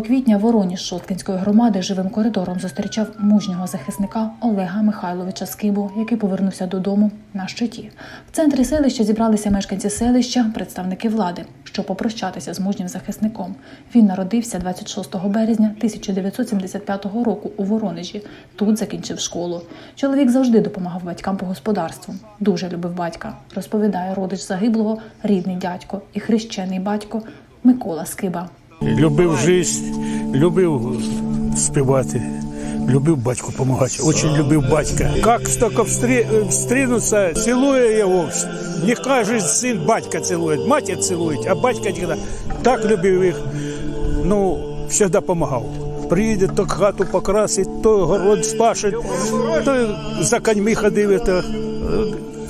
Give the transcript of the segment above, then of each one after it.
квітня Вороніж Шосткинської громади живим коридором зустрічав мужнього захисника Олега Михайловича Скибу, який повернувся додому на щиті. В центрі селища зібралися мешканці селища, представники влади, щоб попрощатися з мужнім захисником. Він народився 26 березня 1975 року у Воронежі. Тут закінчив школу. Чоловік завжди допомагав батькам по господарству. Дуже любив батька, розповідає родич загиблого, рідний дядько і хрещений батько Микола Скиба. Любив життя, любив співати, любив батьку допомагати, дуже любив батька. Як тільки встрі- встрінуться, цілує його. Не кожен син батька цілує, матір цілує, а батька ніколи. Так любив їх, ну, завжди допомагав. Приїде, то хату покрасить, то город спашить, то за коньми ходив.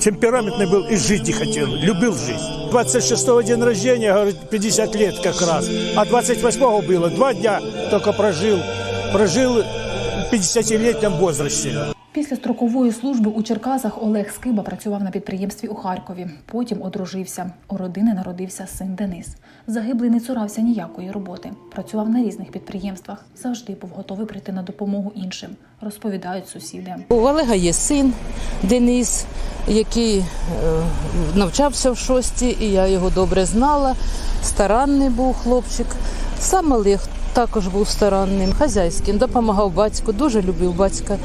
Темпераментный был и жить не хотел, любил жизнь. 26-го день рождения, говорит, 50 лет как раз, а 28-го было, два дня только прожил, прожил в 50-летнем возрасте. Після строкової служби у Черкасах Олег Скиба працював на підприємстві у Харкові. Потім одружився. У родини народився син Денис. Загиблий не цурався ніякої роботи. Працював на різних підприємствах. Завжди був готовий прийти на допомогу іншим, розповідають сусіди. У Олега є син Денис, який е, навчався в шості, і я його добре знала. Старанний був хлопчик. Сам Олег також був старанним, хазяйським, допомагав батьку, дуже любив батька,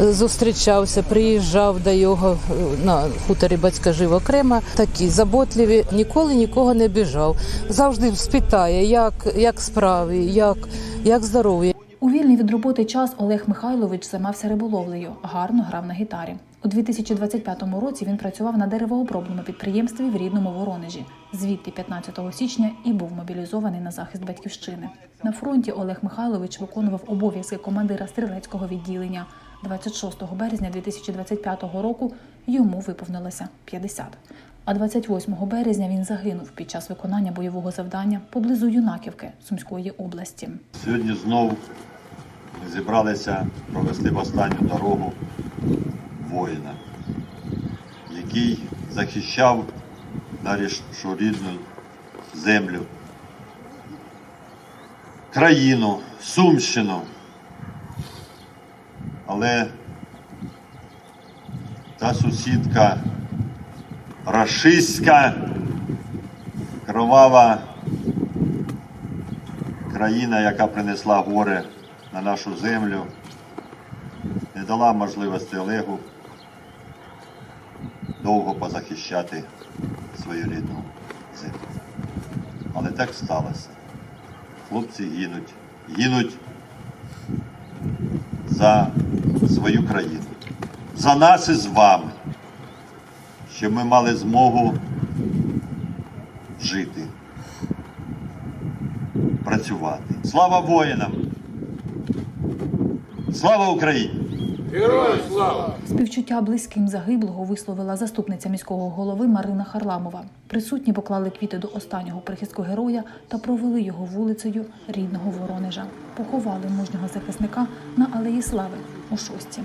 зустрічався, приїжджав до його е, на хуторі батька жив окремо. Такі заботливі, ніколи нікого не біжав. Завжди спитає, як, як справи, як, як здоров'я. У вільний від роботи час Олег Михайлович займався риболовлею, гарно грав на гітарі. У 2025 році він працював на деревообробному підприємстві в рідному Воронежі. Звідти 15 січня і був мобілізований на захист батьківщини. На фронті Олег Михайлович виконував обов'язки командира стрілецького відділення. 26 березня 2025 року йому виповнилося 50. А 28 березня він загинув під час виконання бойового завдання поблизу Юнаківки Сумської області. Сьогодні знов ми зібралися провести в останню дорогу воїна, який захищав нашу рідну землю, країну, Сумщину. Але та сусідка рашистська, кровава країна, яка принесла горе на нашу землю, не дала можливості Олегу довго позахищати свою рідну землю. Але так сталося. Хлопці гинуть, гинуть за свою країну, за нас і з вами, щоб ми мали змогу жити працювати. Слава воїнам! Слава Україні! Співчуття близьким загиблого висловила заступниця міського голови Марина Харламова. Присутні поклали квіти до останнього прихистку героя та провели його вулицею рідного Воронежа. Поховали мужнього захисника на алеї Слави у шості.